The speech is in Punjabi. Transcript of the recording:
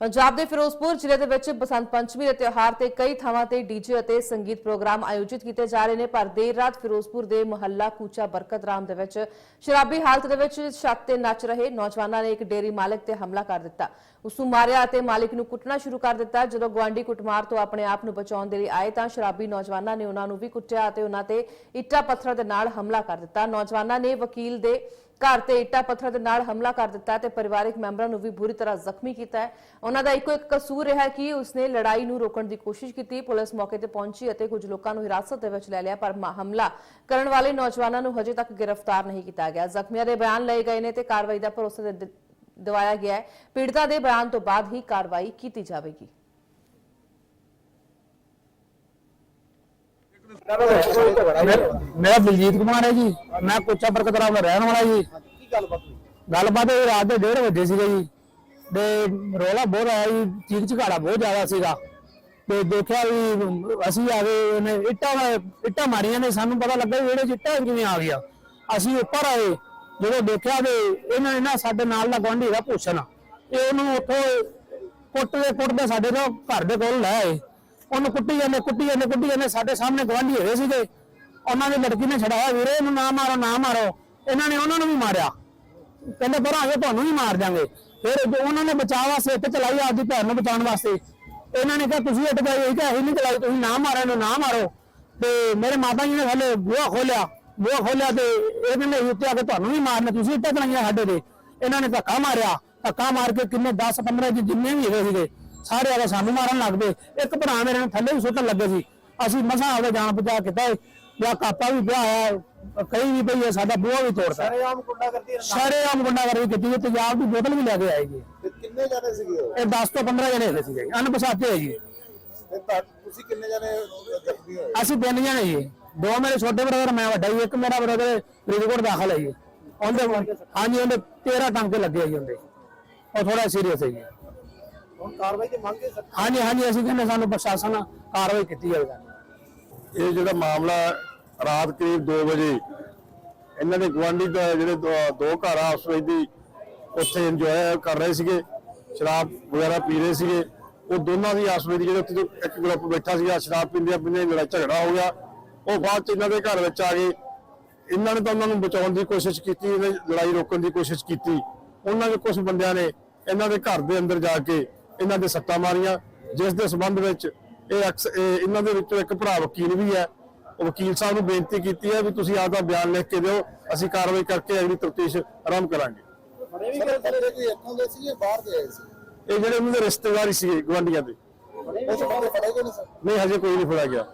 ਪੰਜਾਬ ਦੇ ਫਿਰੋਜ਼ਪੁਰ ਜ਼ਿਲ੍ਹੇ ਦੇ ਵਿੱਚ ਬਸੰਤ ਪੰਚਮੀ ਦੇ ਤਿਉਹਾਰ ਤੇ ਕਈ ਥਾਵਾਂ ਤੇ ਡੀਜੇ ਅਤੇ ਸੰਗੀਤ ਪ੍ਰੋਗਰਾਮ ਆਯੋਜਿਤ ਕੀਤੇ ਜਾ ਰਹੇ ਨੇ। ਪਰ ਦੇਰ ਰਾਤ ਫਿਰੋਜ਼ਪੁਰ ਦੇ ਮੁਹੱਲਾ ਕੂਚਾ ਬਰਕਤ ਰਾਮ ਦੇ ਵਿੱਚ ਸ਼ਰਾਬੀ ਹਾਲਤ ਦੇ ਵਿੱਚ ਛੱਤ ਤੇ ਨੱਚ ਰਹੇ ਨੌਜਵਾਨਾਂ ਨੇ ਇੱਕ ਡੇਰੀ ਮਾਲਕ ਤੇ ਹਮਲਾ ਕਰ ਦਿੱਤਾ। ਉਸ ਨੂੰ ਮਾਰਿਆ ਅਤੇ ਮਾਲਿਕ ਨੂੰ ਕੁੱਟਣਾ ਸ਼ੁਰੂ ਕਰ ਦਿੱਤਾ। ਜਦੋਂ ਗਵਾਂਡੀ ਕੁੱਟਮਾਰ ਤੋਂ ਆਪਣੇ ਆਪ ਨੂੰ ਬਚਾਉਣ ਦੇ ਲਈ ਆਏ ਤਾਂ ਸ਼ਰਾਬੀ ਨੌਜਵਾਨਾਂ ਨੇ ਉਹਨਾਂ ਨੂੰ ਵੀ ਕੁੱਟਿਆ ਅਤੇ ਉਹਨਾਂ ਤੇ ਇੱਟਾਂ ਪੱਥਰਾਂ ਦੇ ਨਾਲ ਹਮਲਾ ਕਰ ਦਿੱਤਾ। ਨੌਜਵਾਨਾਂ ਨੇ ਵਕੀਲ ਦੇ ਘਰ ਤੇ ਇੱਟਾਂ ਪੱਥਰ ਦੇ ਨਾਲ ਹਮਲਾ ਕਰ ਦਿੱਤਾ ਤੇ ਪਰਿਵਾਰਕ ਮੈਂਬਰਾਂ ਨੂੰ ਵੀ ਬੁਰੀ ਤਰ੍ਹਾਂ ਜ਼ਖਮੀ ਕੀਤਾ ਹੈ। ਉਹਨਾਂ ਦਾ ਇੱਕੋ ਇੱਕ ਕਸੂਰ ਰਿਹਾ ਕਿ ਉਸਨੇ ਲੜਾਈ ਨੂੰ ਰੋਕਣ ਦੀ ਕੋਸ਼ਿਸ਼ ਕੀਤੀ, ਪੁਲਿਸ ਮੌਕੇ ਤੇ ਪਹੁੰਚੀ ਅਤੇ ਕੁਝ ਲੋਕਾਂ ਨੂੰ ਹਿਰਾਸਤ ਦੇ ਵਿੱਚ ਲੈ ਲਿਆ, ਪਰ ਹਮਲਾ ਕਰਨ ਵਾਲੇ ਨੌਜਵਾਨਾਂ ਨੂੰ ਹਜੇ ਤੱਕ ਗ੍ਰਿਫਤਾਰ ਨਹੀਂ ਕੀਤਾ ਗਿਆ। ਜ਼ਖਮੀਆਂ ਦੇ ਬਿਆਨ ਲਏ ਗਏ ਨੇ ਤੇ ਕਾਰਵਾਈ ਦਾ ਭਰੋਸਾ ਦਿਵਾਇਆ ਗਿਆ ਹੈ। ਪੀੜਤਾ ਦੇ ਬਿਆਨ ਤੋਂ ਬਾਅਦ ਹੀ ਕਾਰਵਾਈ ਕੀਤੀ ਜਾਵੇਗੀ। ਮੇਰਾ ਬਲਜੀਤ ਕੁਮਾਰ ਹੈ ਜੀ। ਮੈਂ ਕੋਚਾ ਬਰਕਤ ਦਾ ਰਹਿਣ ਵਾਲਾ ਜੀ। ਕੀ ਗੱਲਬਾਤ ਹੋਈ ਗੱਲਬਾਤ ਇਹ ਰਾਤ ਦੇ 1:30 ਵਜੇ ਸੀਗਾ ਜੀ। ਤੇ ਰੋਲਾ ਬਹੁਤ ਆਇਆ ਜੀ, ਚੀਕ ਚਿਹਾੜਾ ਬਹੁਤ ਜ਼ਿਆਦਾ ਸੀਗਾ। ਤੇ ਦੇਖਿਆ ਵੀ ਅਸੀਂ ਆ ਗਏ, ਉਹਨੇ ਇੱਟਾਂ ਇੱਟਾਂ ਮਾਰੀਆਂ ਨੇ, ਸਾਨੂੰ ਪਤਾ ਲੱਗਾ ਵੀ ਇਹਦੇ ਚ ਇੱਟਾਂ ਕਿਵੇਂ ਆ ਗਿਆ ਅਸੀਂ ਉੱਪਰ ਆਏ, ਜਦੋਂ ਦੇਖਿਆ ਵੀ ਇਹਨਾਂ ਨੇ ਨਾ ਸਾਡੇ ਨਾਲ ਦਾ ਗੁਆਂਢੀ ਦਾ ਭੂਸ਼ਣ ਇਹ ਉਹਨੂੰ ਉੱਥੋਂ ਕੁੱਟਦੇ ਕੁੱਟਦੇ ਸਾਡੇ ਤੋਂ ਘਰ ਦੇ ਕੋਲ ਲੈ ਆਏ। ਉਹਨੂੰ ਕੁੱਟੀ ਜਾਂਦੇ ਕੁੱਟੀ ਜਾਂਦੇ ਕੁੱਟੀ ਜਾਂਦੇ। ਸਾਡੇ ਸਾਹਮਣੇ ਗੁਆਂਢੀ ਹੈਗੇ ਸੀਗੇ। ਉਹਨਾਂ ਦੀ ਲੜਕੀ ਨੇ ਛਡਾਇਆ, ਵੀਰੇ, ਇਹਨੂੰ ਨਾ ਮਾਰੋ ਨਾ ਮਾਰੋ। ਇਹਨਾਂ ਨੇ ਉਹਨਾਂ ਨੂੰ ਵੀ ਮਾਰਿਆ। ਕਹਿੰਦੇ, ਪਰ ਆਗੇ ਤੁਹਾਨੂੰ ਵੀ ਮਾਰ ਦਾਂਗੇ ਫਿਰ ਉਹਨਾਂ ਨੇ ਬਚਾਅ ਵਾਸਤੇ ਇੱਟ ਚਲਾਈ ਆਪਦੀ ਭੈਣ ਨੂੰ ਬਚਾਉਣ ਵਾਸਤੇ, ਇਹਨਾਂ ਨੇ ਕਿਹਾ, ਤੁਸੀਂ ਇੱਟ ਚਲਾਈ ਇਹ ਕਿਹਾ ਅਸੀਂ ਨਹੀਂ ਚਲਾਈ? ਤੁਸੀਂ ਨਾ ਮਾਰੋ, ਇਹਨੂੰ ਨਾ ਮਾਰੋ। ਤੇ ਮੇਰੇ ਮਾਤਾ ਜੀ ਨੇ ਥੱਲੇ ਬੂਹਾ ਖੋਲਿਆ ਬੂਹਾ ਖੋਲਿਆ ਤੇ ਇਹ ਕਹਿੰਦੇ ਉੱਤੇ ਆ ਕੇ ਤੁਹਾਨੂੰ ਵੀ ਮਾਰਨਾ, ਤੁਸੀਂ ਇੱਟਾਂ ਚਲਾਈਆਂ ਸਾਡੇ ਤੇ। ਇਹਨਾਂ ਨੇ ਧੱਕਾ ਮਾਰਿਆ। ਧੱਕਾ ਮਾਰ ਕੇ ਕਿੰਨੇ 10 15 ਜਿੰਨੇ ਵੀ ਹੈਗੇ ਸੀਗੇ ਸਾਰੇ ਆ ਕੇ ਸਾਨੂੰ ਮਾਰਨ ਲੱਗ ਪਏ। ਇੱਕ ਭਰਾ ਮੇਰੇ ਨੇ ਥੱਲੇ ਵੀ ਸੁੱਟਣ ਲੱਗੇ ਸੀ। ਅਸੀਂ ਮਸਾਂ ਆਪਦਾ ਜਾਨ ਬਚਾ ਕੀਤਾ ਜਾਂ ਕਾਪਾ ਵੀ ਪਿਆ ਆਇਆ ਕਈ ਵੀ ਪਈ ਹੈ ਸਾਡਾ ਬੂਹਾ ਵੀ ਤੋੜਤਾ। ਸਰੇਆਮ ਗੁੰਡਾ ਕਰਦੀ ਸਾਰੇ ਆਮ ਗੁੰਡਾਗਰਦੀ ਕੀਤੀ ਹੈ ਤੇਜ਼ਾਬ ਦੀ ਬੋਤਲ ਵੀ ਲੈ ਕੇ ਆਏ ਜੀ। ਤੇ ਕਿੰਨੇ ਜਣੇ ਸੀਗੇ? ਇਹ 10 ਤੋਂ 15 ਜਣੇ ਹੈਗੇ ਸੀਗੇ। ਅਣਪਛਾਤੇ ਹੈ ਜੀ ਤੇ ਤੁਸੀਂ ਕਿੰਨੇ ਜਣੇ ਅਸੀਂ ਤਿੰਨ ਜਣੇ ਜੀ। ਦੋ ਮੇਰੇ ਛੋਟੇ ਬ੍ਰਦਰ ਮੈਂ ਵੱਡਾ ਜੀ। ਇੱਕ ਮੇਰਾ ਬ੍ਰਦਰ ਫਰੀਦਕੋਟ ਦਾਖਲ ਹੈ ਜੀ। ਉਹਦੇ ਹਾਂਜੀ ਉਹਦੇ 13 ਟਾਂਕੇ ਲੱਗੇ ਆ ਜੀ ਉਹਦੇ। ਉਹ ਥੋੜਾ ਸੀਰੀਅਸ ਹੈ ਜੀ। ਹੁਣ ਕਾਰਵਾਈ ਦੀ ਮੰਗ ਹੈ ਸਰ। ਹਾਂਜੀ ਹਾਂਜੀ ਅਸੀਂ ਕਹਿੰਦੇ ਸਾਨੂੰ ਪ੍ਰਸ਼ਾਸਨ ਕਾਰਵਾਈ ਕੀਤੀ ਜਾਵੇ ਇਹ ਜਿਹੜਾ ਮਾਮਲਾ ਰਾਤ ਕਰੀਬ 2 ਵਜੇ ਇਹਨਾਂ ਦੇ ਗਵਾਂਢੀ ਦਾ ਜਿਹੜੇ ਦੋ- ਘਰ ਆ ਆਪਸ ਵਿੱਚ ਦੀ ਉੱਥੇ ਇੰਜੋਏ ਕਰ ਰਹੇ ਸੀਗੇ ਸ਼ਰਾਬ ਵਗੈਰਾ ਪੀ ਰਹੇ ਸੀਗੇ। ਉਹ ਦੋਨਾਂ ਦੀ ਆਪਸ ਵਿੱਚ ਜਿਹੜੇ ਉੱਥੇ ਇੱਕ ਗਰੁੱਪ ਬੈਠਾ ਸੀਗਾ ਸ਼ਰਾਬ ਪੀਂਦਿਆਂ ਪੀਂਦਿਆਂ ਲੜਾਈ ਝਗੜਾ ਹੋ ਗਿਆ। ਉਹ ਬਾਅਦ ਚ ਇਹਨਾਂ ਦੇ ਘਰ ਵਿੱਚ ਆ ਗਏ। ਇਹਨਾਂ ਨੇ ਤਾਂ ਉਹਨਾਂ ਨੂੰ ਬਚਾਉਣ ਦੀ ਕੋਸ਼ਿਸ਼ ਕੀਤੀ ਇਹਨੇ ਲੜਾਈ ਰੋਕਣ ਦੀ ਕੋਸ਼ਿਸ਼ ਕੀਤੀ। ਉਹਨਾਂ ਦੇ ਕੁਝ ਬੰਦਿਆਂ ਨੇ ਇਹਨਾਂ ਦੇ ਘਰ ਦੇ ਅੰਦਰ ਜਾ ਕੇ ਇਹਨਾਂ ਦੇ ਸੱਟਾਂ ਮਾਰੀਆਂ ਜਿਸ ਦੇ ਸੰਬੰਧ ਵਿੱਚ ਇਹ ਇਹਨਾਂ ਦੇ ਵਿੱਚੋਂ ਇੱਕ ਭਰਾ ਵਕੀਲ ਵੀ ਹੈ। ਵਕੀਲ ਸਾਹਿਬ ਨੂੰ ਬੇਨਤੀ ਕੀਤੀ ਹੈ ਵੀ ਤੁਸੀਂ ਆਪਦਾ ਬਿਆਨ ਲਿਖ ਕੇ ਦਿਓ ਅਸੀਂ ਕਾਰਵਾਈ ਕਰਕੇ ਅਗਲੀ ਤਫਤੀਸ਼ ਆਰੰਭ ਕਰਾਂਗੇ। ਇਹ ਜਿਹੜੇ ਉਹਨਾਂ ਦੇ ਰਿਸ਼ਤੇਦਾਰ ਹੀ ਸੀ ਗਵਾਂਢੀਆਂ ਦੇ। ਨਹੀਂ ਹਜੇ ਕੋਈ ਨਹੀਂ ਫੜਿਆ ਗਿਆ।